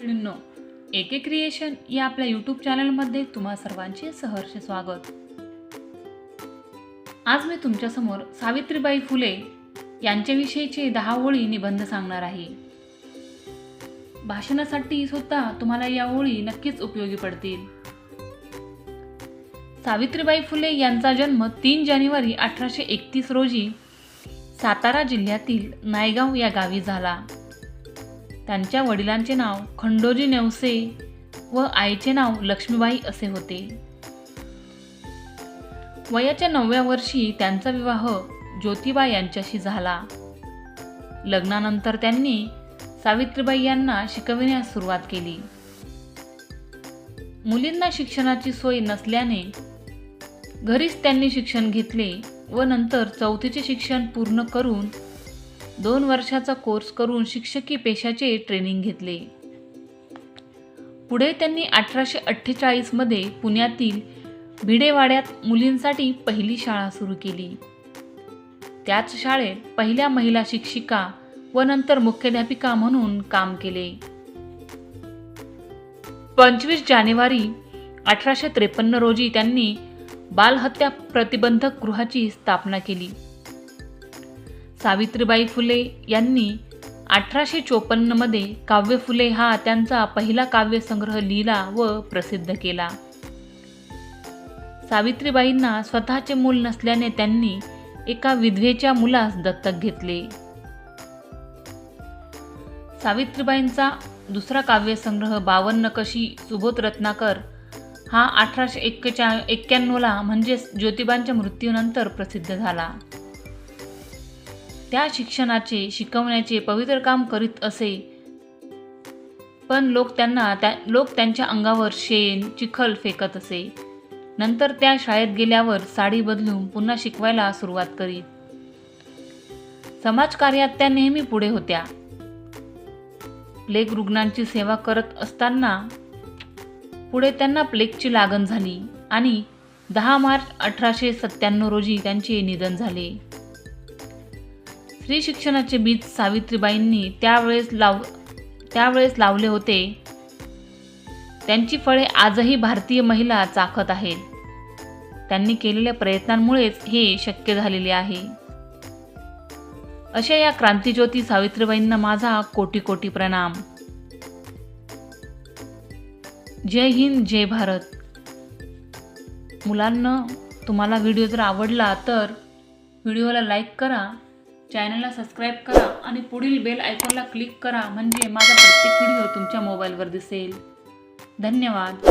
मित्रांनो एके क्रिएशन या आपल्या यूट्यूब चॅनलमध्ये तुम्हा सर्वांचे सहर्ष स्वागत. आज मी तुमच्यासमोर सावित्रीबाई फुले यांच्याविषयीचे दहा ओळी निबंध सांगणार आहे. भाषणासाठी सुद्धा तुम्हाला या ओळी नक्कीच उपयोगी पडतील. सावित्रीबाई फुले यांचा जन्म तीन जानेवारी अठराशे एकतीस रोजी सातारा जिल्ह्यातील नायगाव या गावी झाला. त्यांच्या वडिलांचे नाव खंडोजी नेवसे व आईचे नाव लक्ष्मीबाई असे होते. वयाच्या नवव्या वर्षी त्यांचा विवाह ज्योतिबा यांच्याशी झाला. लग्नानंतर त्यांनी सावित्रीबाई यांना शिकविण्यास सुरुवात केली. मुलींना शिक्षणाची सोय नसल्याने घरीच त्यांनी शिक्षण घेतले व नंतर चौथीचे शिक्षण पूर्ण करून दोन वर्षाचा कोर्स करून शिक्षकी पेशाचे ट्रेनिंग घेतले. पुढे त्यांनी अठराशे अठ्ठेचाळीसमध्ये पुण्यातील भिडेवाड्यात मुलींसाठी पहिली शाळा सुरू केली. त्याच शाळेत पहिल्या महिला शिक्षिका व नंतर मुख्याध्यापिका म्हणून काम केले. पंचवीस जानेवारी अठराशे त्रेपन्न रोजी त्यांनी बालहत्या प्रतिबंधक गृहाची स्थापना केली. सावित्रीबाई फुले यांनी अठराशे चोपन्नमध्ये काव्य फुले हा त्यांचा पहिला काव्यसंग्रह लिहिला व प्रसिद्ध केला. सावित्रीबाईंना स्वतःचे मूल नसल्याने त्यांनी एका विधवेच्या मुलास दत्तक घेतले. सावित्रीबाईंचा दुसरा काव्यसंग्रह बावन्न कशी सुबोध रत्नाकर हा अठराशे एक्केच्या एक्क्याण्णवला म्हणजेच ज्योतिबांच्या मृत्यूनंतर प्रसिद्ध झाला. त्या शिक्षणाचे शिकवण्याचे पवित्र काम करीत असे. पण लोक त्यांना त्या लोक त्यांच्या अंगावर शेण चिखल फेकत असे. नंतर त्या शाळेत गेल्यावर साडी बदलून पुन्हा शिकवायला सुरुवात करीत समाजकार्यात त्या नेहमी पुढे होत्या. प्लेग रुग्णांची सेवा करत असताना पुढे त्यांना प्लेगची लागण झाली आणि दहा मार्च अठराशे सत्त्याण्णव रोजी त्यांचे निधन झाले. स्त्री शिक्षणाचे बीज सावित्रीबाईंनी त्यावेळेस लाव त्यावेळेस लावले होते. त्यांची फळे आजही भारतीय महिला चाखत आहेत. त्यांनी केलेल्या प्रयत्नांमुळेच हे शक्य झालेले आहे. अशा या क्रांतीज्योती सावित्रीबाईंना माझा कोटी कोटी प्रणाम. जय हिंद जय भारत. मुलांना तुम्हाला व्हिडिओ जर आवडला तर व्हिडिओला लाईक करा. चॅनलला सबस्क्राईब करा आणि पुढील बेल आयकॉनला क्लिक करा म्हणजे माझा प्रत्येक व्हिडिओ तुमच्या मोबाईलवर दिसेल. धन्यवाद.